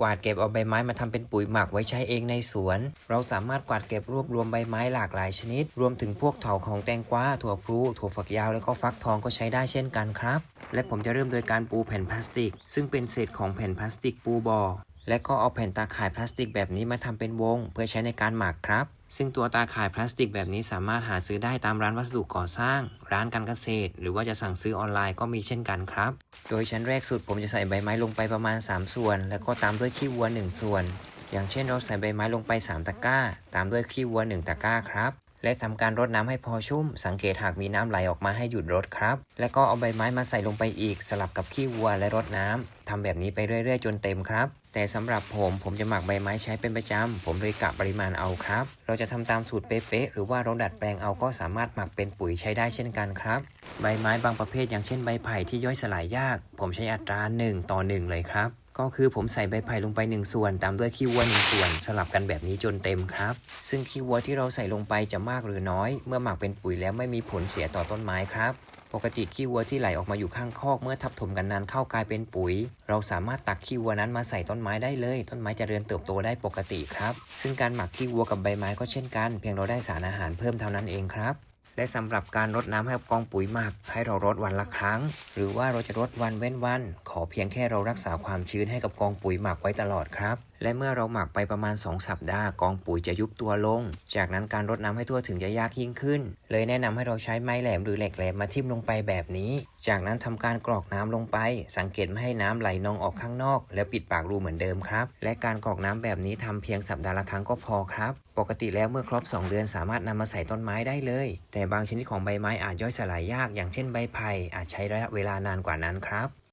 กวาดเก็บเอาใบไม้มาทำเป็นปุ๋ยหมักไว้ใช้เองในสวน เราสามารถกวาดเก็บรวบรวมใบไม้หลากหลายชนิด รวมถึงพวกเถาของแตงกวาถั่วพลูถั่วฝักยาวและก็ฟักทองก็ใช้ได้เช่นกันครับ และผมจะเริ่มโดยการปูแผ่นพลาสติก ซึ่งเป็นเศษของแผ่นพลาสติกปูบอ่อ และก็เอาแผ่นตาข่ายพลาสติกแบบนี้มาทำเป็นวง เพื่อใช้ในการหมักครับ ซึ่งตัวตาข่ายพลาสติกแบบนี้สามารถหาซื้อได้ตามร้านวัสดุก่อสร้าง ร้านการเกษตร หรือว่าจะสั่งซื้อออนไลน์ก็มีเช่นกันครับ โดยชั้นแรกสุดผมจะใส่ใบไม้ลงไปประมาณ 3 ส่วน แล้วก็ตามด้วยขี้วัว 1 ส่วน อย่างเช่นเราใส่ใบไม้ลงไป 3 ตะกร้า ตามด้วยขี้วัว 1 ตะกร้าครับ และทำการรดน้ำให้พอชุ่ม สังเกตหากมีน้ำไหลออกมาให้หยุดรดครับ แล้วก็เอาใบไม้มาใส่ลงไปอีก สลับกับขี้วัวและรดน้ำทำแบบนี้ไปเรื่อยๆ จนเต็มครับ แต่สำหรับผมผมจะหมักใบไม้ใช้เป็นประจำผมเลยกะปริมาณเอาครับ เราจะทำตามสูตรเป๊ะๆหรือว่าเราดัดแปลงเอาก็สามารถหมักเป็นปุ๋ยใช้ได้เช่นกันครับ ใบไม้บางประเภทอย่างเช่นใบไผ่ที่ย่อยสลายยาก ผมใช้อัตรา1ต่อ1เลยครับ ก็คือผมใส่ใบไผ่ลงไป 1 ส่วน ตามด้วยขี้วัว1ส่วน สลับกันแบบนี้จนเต็มครับ ซึ่งขี้วัวที่เราใส่ลงไปจะมากหรือน้อย เมื่อหมักเป็นปุ๋ยแล้วไม่มีผลเสียต่อต้นไม้ครับปกติขี้วัวที่ไหลออกมาอยู่ข้างคอกเมื่อทับถมกันนานเข้ากลายเป็นปุ๋ย เราสามารถตักขี้วัวนั้นมาใส่ต้นไม้ได้เลย ต้นไม้จะเริญเติบโตได้ปกติครับ ซึ่งการหมักขี้วัวกับใบไม้ก็เช่นกัน เพียงเราได้สารอาหารเพิ่มเท่านั้นเองครับ และสำหรับการรดน้ำให้กับกองปุ๋ยหมัก ให้เรารดวันละครั้ง หรือว่าเราจะรดวันเว้นวัน ขอเพียงแค่เรารักษาความชื้นให้กับกองปุ๋ยหมักไว้ตลอดครับ และเมื่อเราหมักไปประมาณ 2 สัปดาห์กองปุ๋ยจะยุบตัวลง จากนั้นการรดน้ำให้ทั่วถึงจะยากยิ่งขึ้น เลยแนะนำให้เราใช้ไม้แหลมหรือเหล็กแหลมมาทิ่มลงไปแบบนี้ จากนั้นทำการกรอกน้ำลงไป สังเกตไม่ให้น้ำไหลนองออกข้างนอก แล้วปิดปากรูเหมือนเดิมครับ และการกรอกน้ำแบบนี้ทำเพียงสัปดาห์ละครั้งก็พอครับ ปกติแล้วเมื่อครบ 2 เดือนสามารถนำมาใส่ต้นไม้ได้เลย แต่แต่บางชนิดของใบไม้อาจย่อยสลายยาก อย่างเช่นใบไผ่อาจใช้ระยะเวลานานกว่านั้นครับ